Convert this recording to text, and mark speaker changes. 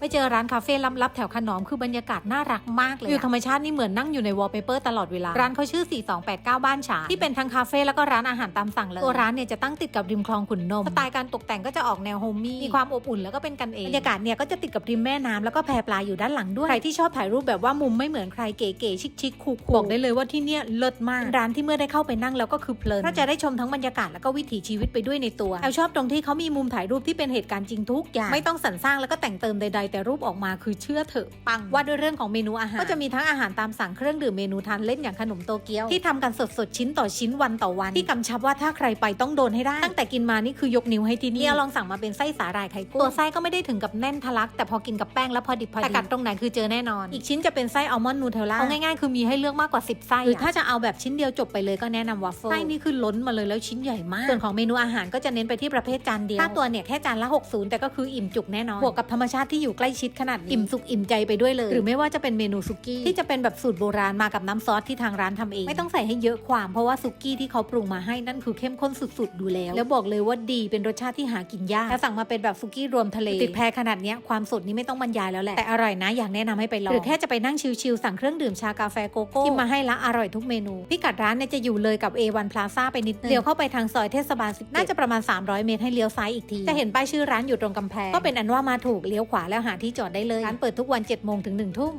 Speaker 1: ไปเจอร้านคาเฟ่ลับๆแถวขนอมคือบรรยากาศน่ารักมากเลยวิวธรรมชาตินี่เหมือนนั่งอยู่ในวอลเปเปอร์ตลอดเวลา ร้านเขาชื่อ 4289 บ้านฉางที่เป็นทั้งคาเฟ่แล้วก็ร้านอาหารตามสั่งเลย ตัวร้านเนี่ยจะตั้งติดกับริมคลองขุนนมสไตล์การตกแต่งก็จะออกแนวโฮมมี่มีความอบอุ่นแล้วก็เป็นกันเองบรรยากาศเนี่ยก็จะติดกับริมแม่น้ำแล้วก็แพปลาอยู่ด้านหลังด้วยใครที่ชอบถ่ายรูปแบบว่ามุมไม่เหมือนใครเก๋ๆชิคๆคูลๆบอกได้เลยว่าที่เนี่ยเลิศมากร้านที่เมื่อได้เข้าไปนั่งแล้วก็คือเพลินเพราะจะได้ชมทั้งบรรยากาศแล้วก็วิถีชีวิตไปด้วยในตัวแอลชอบตรงที่เขามีมุมถ่ายรูปที่เป็นเหตุการณ์จริงทุกอย่างไม่ต้องสรรสร้างแล้วก็แต่งเติมใดๆแต่รูปออกมาคือเชื่อเถอะปังว่าด้วยเรื่องของเมนูอาหาร ก็จะมีทั้งอาหารตามสั่งเครื่องดื่มเมนูทานเล่นอย่างขนมโตเกียว ที่ทำกันสดๆ ชิ้นต่อชิ้นวันต่อวัน ที่กำชับว่าถ้าใครไปต้องโดนให้ได้ ตั้งแต่กินมานี่คือยกนิ้วให้ที่นี่เนี่ยลองสั่งมาเป็นไส้สาหร่ายไข่กุ้งตัวไส้ก็ไม่ได้ถึงกับแน่นทะลัก แต่พอกินกับแป้งแล้วพอดิบพอดีแต่กัดตรงไหนคือเจอแน่นอน อีกชิ้นจะเป็นไส้อัลมอนด์นูเทลล่าเอาง่ายๆคือมีให้เลือกมากกว่า 10ไส้หรือถ้าจะเอาแบบชิ้นเดียวจบไปเลยก็แนะนำวาฟเฟิลไส้นี่คือล้นมาเลยแล้วชิ้นใหญ่มากส่วนของเมนูอาหารก็จะเน้นไปที่ประเภทจานเดียวค่าตัวเนี่ยแค่จานละ 60 แต่ก็คืออิ่มจุกแน่นอนบวกกับธรรมชาติที่อยู่ใกล้ชิดขนาดนี้อิ่มสุขอิ่มใจไปด้วยเลย หรือไม่ว่าจะเป็นเมนูซุกี้ที่จะเป็นแบบสูตรโบราณมากับน้ำซอสที่ทางร้านทำเอง ไม่ต้องใส่ให้เยอะความเพราะว่าซุกี้ที่เขาปรุงมาให้นั่นคือเข้มข้นสุดๆดูแล้ว แล้วบอกเลยว่าดีเป็นรสชาติที่หากินยากถ้าสั่งมาเป็นแบบซุกี้รวมทะเลติดแพรขนาดเนี้ยความสดนี้ไม่ต้องบรรยายแล้วแหละแต่อร่อยนะอยากแนะนำให้ไปลองหรือแค่จะไปนั่งชิลๆสั่งเครื่องดื่มชากาแฟโกโก้ที่มาให้ละอร่อยทุกเมนูพิกัดร้านเนี่ยจะอยู่เลยกับ A1 Plaza ไปนิดนึงเลี้ยวเข้าไปทางซอยเทศบาล10น่าจะประมาณ 300 เมตรให้เลี้ยวซ้ายอีกทีจะเห็นป้ายชื่อร้านอยู่ตรงกำแพงก็เป็นอันว่ามาถูกเลี้ยวขวาแล้วหาที่จอดได้เลยร้านเปิดทุกวัน7โมงถึง1ทุ่ม